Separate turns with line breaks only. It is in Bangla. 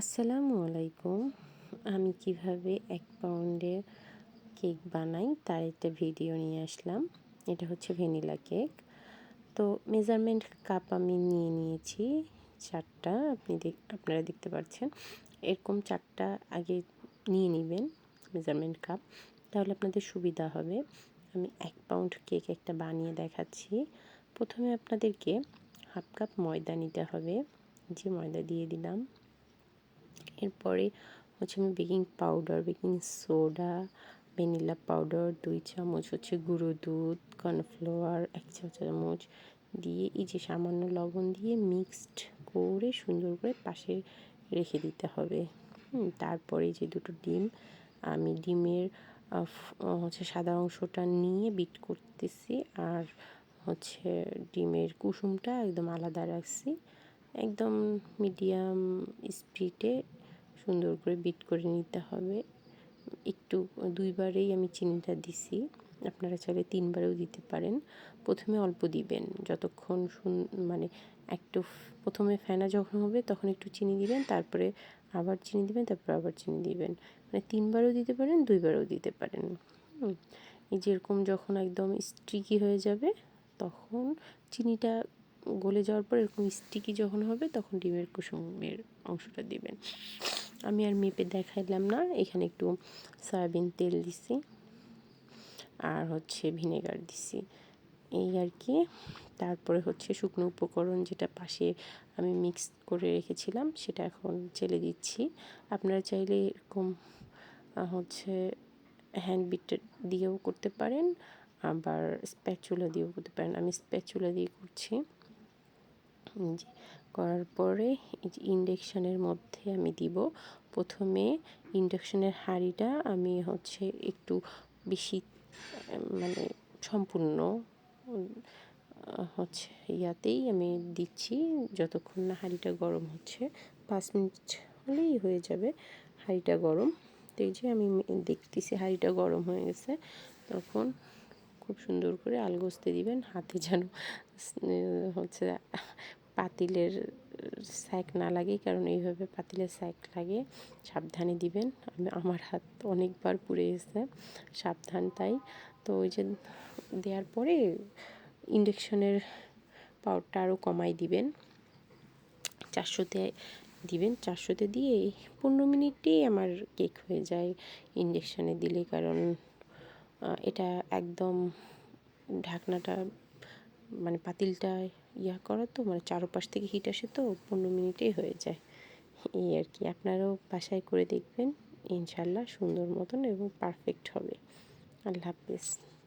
আসসালামু আলাইকুম। আমি কীভাবে এক পাউন্ডের কেক বানাই তার একটা ভিডিও নিয়ে আসলাম। এটা হচ্ছে ভ্যানিলা কেক। তো মেজারমেন্ট কাপ আমি নিয়ে নিয়েছি চারটা। আপনি দেখ, আপনারা দেখতে পাচ্ছেন। এরকম চারটা আগে নিয়ে নেবেন মেজারমেন্ট কাপ। তাহলে আপনাদের সুবিধা হবে। আমি এক পাউন্ড কেক একটা বানিয়ে দেখাচ্ছি। প্রথমে আপনাদেরকে হাফ কাপ ময়দা নিতে হবে। যে ময়দা দিয়ে দিলাম। এরপরে হচ্ছে আমি baking powder, baking soda, vanilla powder, দুই চামচ হচ্ছে গুঁড়ো দুধ, কর্নফ্লাওয়ার, এক চা চামচ দিয়ে এই যে সামান্য লবণ দিয়ে মিক্সড করে সুন্দর করে পাশে রেখে দিতে হবে। তারপরে যে দুটো ডিম, আমি ডিমের হচ্ছে সাদা অংশটা নিয়ে বিট করতেছি আর হচ্ছে ডিমের কুসুমটা একদম আলাদা রাখছি। একদম মিডিয়াম স্পিডে সুন্দর করে বিট করে নিতে হবে। একটু, দুইবারেই আমি চিনিটা দিছি। আপনারা চাইলে তিনবারেও দিতে পারেন। প্রথমে অল্প দিবেন। যতক্ষণ শুন মানে একটু প্রথমে ফেনা যখন হবে তখন একটু চিনি দিবেন, তারপরে আবার চিনি দিবেন, তারপর আবার চিনি দিবেন। মানে তিনবারও দিতে পারেন, দুইবারও দিতে পারেন। এই যেরকম যখন একদম স্টিকি হয়ে যাবে, তখন চিনিটা গলে যাওয়ার পর এরকম স্টিকি যখন হবে, তখন ডিমের কুসুমের অংশটা দিবেন। আমি আর মেপে দেখাইলাম না। এখানে একটু সয়াবিন তেল দিছি আর হচ্ছে ভিনেগার দিছি। এই আর কি। তারপরে হচ্ছে শুকনো উপকরণ যেটা পাশে আমি মিক্স করে রেখেছিলাম, সেটা এখন চেলে দিচ্ছি। আপনারা চাইলে এরকম হচ্ছে হ্যান্ড বিট দিয়েও করতে পারেন, আবার স্প্যাচুলা দিয়েও করতে পারেন। আমি স্প্যাচুলা দিয়ে করছি। করার পরে ইন্ডাকশানের মধ্যে আমি দিব। প্রথমে ইন্ডাকশানের হাঁড়িটা আমি হচ্ছে একটু বেশি মানে সম্পূর্ণ, হচ্ছে ইয়াতেই আমি দিচ্ছি। যতক্ষণ না হাঁড়িটা গরম হচ্ছে, পাঁচ মিনিট হলেই হয়ে যাবে হাঁড়িটা গরম। তো এই যে আমি দেখতেছি হাঁড়িটা গরম হয়ে গেছে। তখন খুব সুন্দর করে আলগোস্তে দিবেন, হাতে যেন, হচ্ছে পাতিলের স্যাক না লাগে, কারণ এইভাবে পাতিলের স্যাক লাগে, সাবধানে দিবেন। আমি আমার হাত অনেকবার পুড়ে গেছে, সাবধান তাই। তো ওই যে দেওয়ার পরে ইন্ডাকশনের পাওয়ারটা আরও কমাই দিবেন। চারশোতে দিবেন, চারশোতে দিয়ে পনেরো মিনিটেই আমার কেক হয়ে যায় ইন্ডাকশানে দিলে, কারণ এটা একদম ঢাকনাটা মানে পাতিলটা ইয়া করা তো মানে চারোপাশ থেকে হিট আসে তো, পনেরো মিনিটেই হয়ে যায়। এই আর কি, আপনারাও বাসায় করে দেখবেন, ইনশাল্লাহ সুন্দর মতন এবং পারফেক্ট হবে। আল্লাহ হাফিজ।